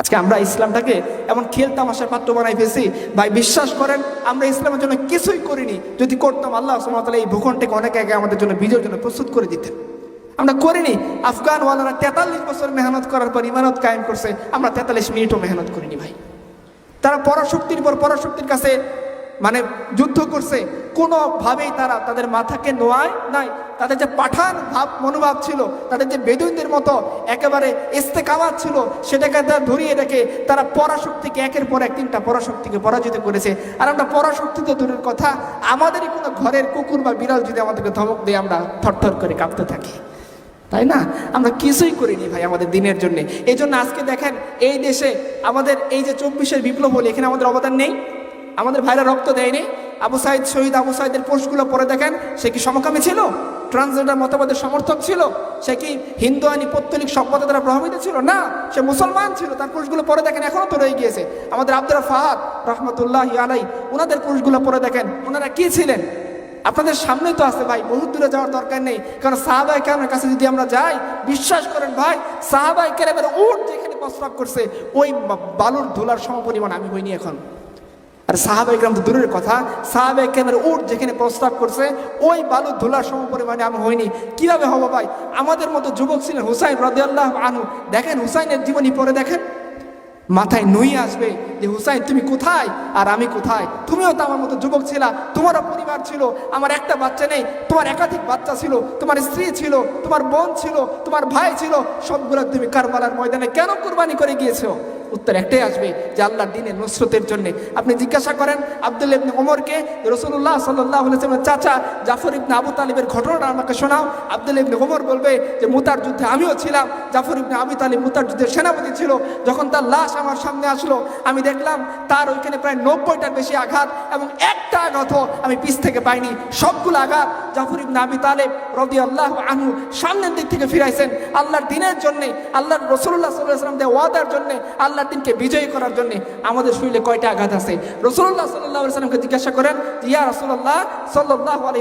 আজকে আমরা ইসলামটাকে এমন খেল তামাশার পাত্র বানাই ফেলছি। ভাই, বিশ্বাস করেন, আমরা ইসলামের জন্য কিছুই করিনি। যদি করতাম, আল্লাহ সুমতাল এই ভূখণ্ডকে অনেক আগে আমাদের জন্য বিজয়ের জন্য প্রস্তুত করে দিতেন। আমরা করিনি। আফগান ওয়ালারা তেতাল্লিশ বছর মেহনত করার পর ইমানত কায়েম করছে। আমরা তেতাল্লিশ মিনিটও মেহনত করিনি, ভাই। তারা পরাশক্তির পর পরাশক্তির কাছে মানে যুদ্ধ করছে, কোনোভাবেই তারা তাদের মাথাকে নোয়ায় নাই। তাদের যে পাঠান ভাব, মনোভাব ছিল, তাদের যে বেদুইনদের মতো একেবারে ইস্তেকামাত ছিল, সেটাকে তারা ধরিয়ে রেখে তারা পরাশক্তিকে একের পর এক তিনটা পরাশক্তিকে পরাজিত করেছে। আর আমরা পরাশক্তি তো দূরের কথা, আমাদেরই কোনো ঘরের কুকুর বা বিড়াল যদি আমাদেরকে ধমক দিয়ে, আমরা থরথর করে কাঁপতে থাকি। তাই না? আমরা কিছুই করিনি ভাই আমাদের দিনের জন্য। এই জন্য আজকে দেখেন, এই দেশে আমাদের এই যে চব্বিশের বিপ্লব হলো, এখানে আমাদের অবদান নেই। আমাদের ভাইরা রক্ত দেয়নি। আবু সাইদ শহীদ আবু সাইদের পোস্টগুলো পরে দেখেন, সে কি সমকামী ছিল? ট্রান্সজেন্ডার মতবাদের সমর্থক ছিল? সে কি হিন্দু আইনি পত্তলিক সভ্যতা দ্বারা প্রভাবিত ছিল? না, সে মুসলমান ছিল, তার পুরুষগুলো পরে দেখেন এখনও তো রয়ে গিয়েছে। আমাদের আব্দুল ফাহাদ রহমতুল্লাহ আলাই ওনাদের পুরুষগুলো পরে দেখেন ওনারা কি ছিলেন? আপনাদের সামনেই তো আছে ভাই বহু দূরে যাওয়ার দরকার নেই। কারণ সাহাবাই কেরামের কাছে যদি আমরা যাই, বিশ্বাস করেন ভাই সাহাবাই কেরামের উঠ যেখানে প্রস্রাব করছে, ওই বালুর ধুলার সমপরিমাণ আমি হইনি এখন। আর সাহাবাই গ্রাম তো দূরের কথা। সাহাবাই কেরামের উঠ যেখানে প্রস্তাব করছে, ওই বালুর ধুলার সমপরিমাণে আমি হইনি। কীভাবে হব ভাই? আমাদের মতো যুবক ছিলেন হুসাইন রদিয়াল্লাহ আনু দেখেন হুসাইনের জীবনী পরে দেখেন। মাথায় নই আসবে যে, হুসাইন, তুমি কোথায়? আর আমি কোথায়? তুমিও তো আমার মতো যুবক ছিলা। তোমারও পরিবার ছিল। আমার একটা বাচ্চা নেই। তোমার একাধিক বাচ্চা ছিল। তোমার স্ত্রী ছিল। তোমার বোন ছিল। তোমার ভাই ছিল। সবগুলো তুমি কারবালার ময়দানে কেন কোরবানি করে গিয়েছো? উত্তর একটাই আসবে যে আল্লাহর দিনের নুসরতের জন্য। আপনি জিজ্ঞাসা করেন আব্দুল ইবনে ওমরকে রসুল্লাহ সাল্লাহ আলাইসলামের চাচা জাফর ইবনে আবু তালিবের ঘটনাটা আমাকে শোনাও। আব্দুল ইবনে ওমর বলবে যে, মুতার যুদ্ধে আমিও ছিলাম। জাফর ইবনে আবি তালিব মুতার যুদ্ধের সেনাপতি ছিল। যখন তার লাশ আমার সামনে আসলো, আমি দেখলাম তার ওইখানে প্রায় নব্বইটার বেশি আঘাত এবং একটা আঘাত আমি পিছ থেকে পাইনি। সবগুলো আঘাত জাফর ইবনে আবি তালেব রবি আল্লাহ আনহু সামনের দিক থেকে ফিরাইছেন। আল্লাহর দিনের জন্যে, আল্লাহর রসুল্লাহ সাল্লাহ সাল্লাম দেওয়া ওয়াদার জন্যে আল্লাহর দিনকে বিজয়ী করার জন্যে আমাদের শরীরে কয়টা আঘাত আছে? রসুল্লাহ সাল্লাহ সাল্লামকে জিজ্ঞাসা করেন, ইয়া রসুল্লাহ সাল্লাহ আলী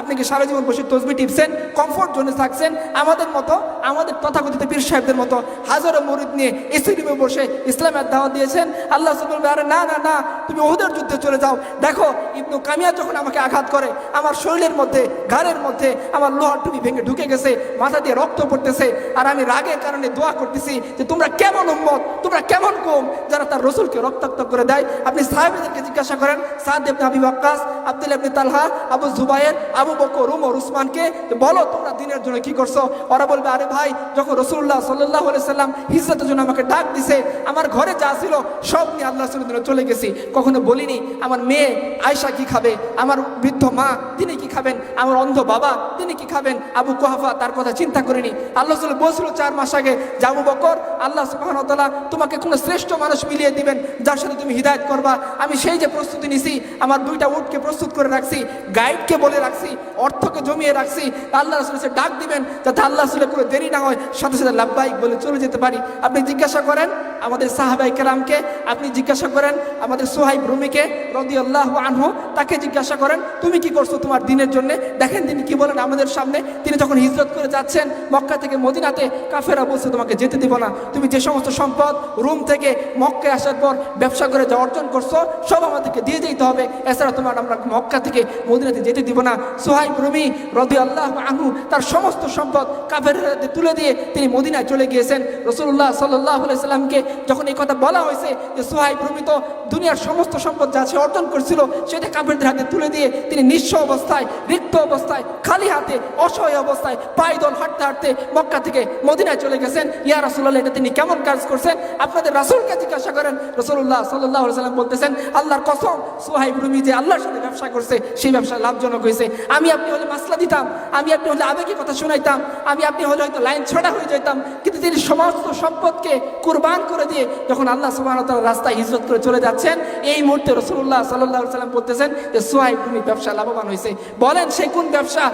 আপনি কি সারা জীবন বসে তসবি টিপছেন কমফোর্ট জোনে থাকছেন? আমাদের মতো, আমাদের তথাকথিত পীর সাহেবদের মতো হাজারো মরিদ নিয়ে এসি রুমে বসে ইসলামের দাওয়াত দিয়েছেন। আল্লাহ সাল্লাম আরে না না না, তুমি ওদের যুদ্ধে চলে যাও। দেখো, ইবনু কামিয়া যখন আমাকে আঘাত করে, আমার শরীরের মধ্যে, ঘাড়ের মধ্যে আমার লোহার টুপি ভেঙে ঢুকে গেছে, মাথা দিয়ে রক্ত পড়তেছে, আর আমি রাগের কারণে দোয়া করতেছি যে তোমরা কেমন উম্মত? তোমরা কেমন কম? যারা তার রসুলকে রক্তাক্ত করে দেয়, আপনি সাহেবদেরকে জিজ্ঞাসা করেন, সাদ আবি ওয়াক্কাস, আব্দুল ইবনে তালহা, আবু জুবায়ের, আবু বকর, উমর, উসমানকে বলো তোমরা দিনের জন্য কি করছ? ওরা বলবে, আরে ভাই, যখন রসুল্লাহ সাল্লাহ সাল্লাম হিজরতের জন্য আমাকে ডাক দিছে, আমার ঘরে যা ছিল সব নিয়ে আল্লাহ রসুলের জন্য চলে গেছি। কখনো বলিনি, আমার মেয়ে আয়সা কি খাবে? আমার বৃদ্ধ মা, তিনি কি খাবেন? আমার অন্ধ বাবা, তিনি কি খাবেন? আবু কোহাফা তার কথা চিন্তা করিনি। আল্লাহ রসুল বলছিল, চার মাস আগে জামু বকর, আল্লাহ সুবাহতাল্লাহ তোমাকে কোনো শ্রেষ্ঠ মানুষ মিলিয়ে দিবেন, যার সাথে তুমি হিদায়ত করবা। আমি সেই যে প্রস্তুতি নিছি, আমার দুইটা উটকে প্রস্তুত করে রাখছি, গাইডকে বলে রাখছি, অর্থকে জমিয়ে রাখছি, আল্লাহ রসুল এসে ডাক দিবেন, যাতে আল্লাহ রসুলের কোনো দেরি না হয়। সাথে সাথে লাভবাহিক বলে চলে যেতে পারি। আপনি জিজ্ঞাসা করেন আমাদের সাহাবাই কেরামকে, আপনি জিজ্ঞাসা করেন আমাদের সোহাইব রুমিকে রদি আল্লাহ আনহু, তাকে জিজ্ঞাসা করেন, তুমি কি করছ তোমার দিনের জন্য? দেখেন তিনি কি বলেন আমাদের সামনে। তিনি যখন হিজরত করে যাচ্ছেন মক্কা থেকে মদিনাতে কাফেরা বলছে, তোমাকে যেতে দিব না। তুমি যে সমস্ত সম্পদ রুম থেকে মক্কায় আসার পর ব্যবসা করে যা অর্জন করছ, সব আমাদেরকে দিয়ে যেতে হবে। এছাড়া তোমার আমরা মক্কা থেকে মদিনাতে যেতে দিব না। সোহাইব রুমি রদি আল্লাহ আনহু তার সমস্ত সম্পদ কাফের তুলে দিয়ে তিনি মদিনায় চলে গিয়েছেন। রসুল্লাহ সাল্লাহ সাল্লামকে যখন এই কথা বলা হয়েছে যে সোহাইব রুমি তো দুনিয়ার সমস্ত সম্পদ যা সে অর্জন করছিল, সেটা কাফেরদের হাতে তুলে দিয়ে তিনি নিঃস্ব অবস্থায়, রিক্ত অবস্থায়, খালি হাতে, অসহায় অবস্থায় পায়দল হাঁটতে হাঁটতে মক্কা থেকে মদিনায় চলে গেছেন। ইয়া রাসুল্লাহ এটা তিনি কেমন কাজ করছেন? আপনাদের রাসুলকে জিজ্ঞাসা করেন রসুল্লাহ সাল্লাহ সাল্লাম বলতেছেন, আল্লাহর কসম, সোহাইব রুমি যে আল্লাহর সাথে ব্যবসা করছে, সেই ব্যবসা লাভজনক হয়েছে। আমি আপনি হলে মাসলা দিতাম, আমি আপনি হলে আবেগে কথা শোনাইতাম, আমি আপনি হলে হয়তো লাইন ছড়া হয়ে যেতাম, কিন্তু তিনি সমস্ত সম্পদকে কুরবান করে দিয়ে যখন আল্লাহ সুবাহ রাস্তায় হিজরত করে চলে যাচ্ছেন, এই মুহূর্তে রসুল্লাহ সাল্লাহ সাল্লাম বলতেছেন যে সোহাইব রুমি ব্যবসা লাভবান হয়েছে। বলেন, সে কোন ব্যবসা?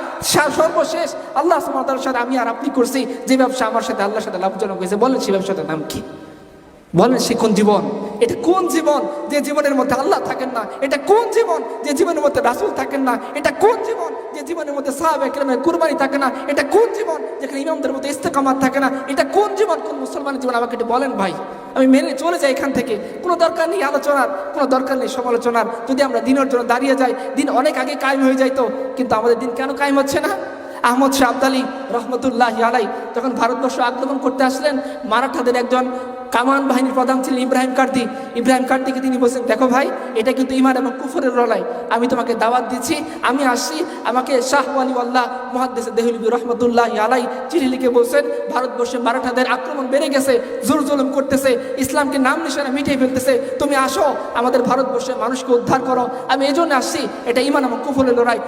সর্বশেষ আল্লাহ সুবাহ সাথে আমি আর আপনি করছি, যে ব্যবসা আমার সাথে আল্লাহর সাথে লাভজনক হয়েছে। বলেন সেই ব্যবসাটার নাম কি? বলেন সে কোন জীবন? এটা কোন জীবন যে জীবনের মধ্যে আল্লাহ থাকেন না? এটা কোন জীবন যে জীবনের মধ্যে রাসুল থাকেন না? এটা কোন জীবন যে জীবনের মধ্যে সাহাব কুরবানি থাকে না? এটা কোন জীবন যেখানে ইমামদের মধ্যে ইস্তেকামাত থাকে না? এটা কোন জীবন? কোন মুসলমানের জীবন? আমাকে এটা বলেন ভাই। আমি মেনে চলে যাই এখান থেকে। কোনো দরকার নেই আলোচনার, কোনো দরকার নেই সমালোচনার। যদি আমরা দিনের জন্য দাঁড়িয়ে যাই, দিন অনেক আগে কায়েম হয়ে যাইতো, কিন্তু আমাদের দিন কেন কায়েম হচ্ছে না? আহমদ শাহ আবদালি রহমতুল্লাহ আলাই যখন ভারতবর্ষ আক্রমণ করতে আসলেন, মারাঠাদের একজন কামান বাহিনীর প্রধান ছিলেন ইব্রাহিম কার্দি। ইব্রাহিম কার্দিকে তিনি বলছেন, দেখো ভাই, এটা কিন্তু ইমান এবং কুফরের লড়াই। আমি তোমাকে দাওয়াত দিচ্ছি, আমি আসছি, আমাকে শাহ আলী আল্লাহ মহাদ্দেশে দেহলিবি রহমতুল্লাহ আলাই চিঠি লিখে বলছেন, ভারতবর্ষে মারাঠাদের আক্রমণ বেড়ে গেছে জোর জুলুম করতেছে, ইসলামকে নাম নিশানা মিটিয়ে ফেলতেছে। তুমি আসো, আমাদের ভারতবর্ষের মানুষকে উদ্ধার করো। আমি এই জন্য আসছি, এটা ইমান এবং কুফরের লড়াই।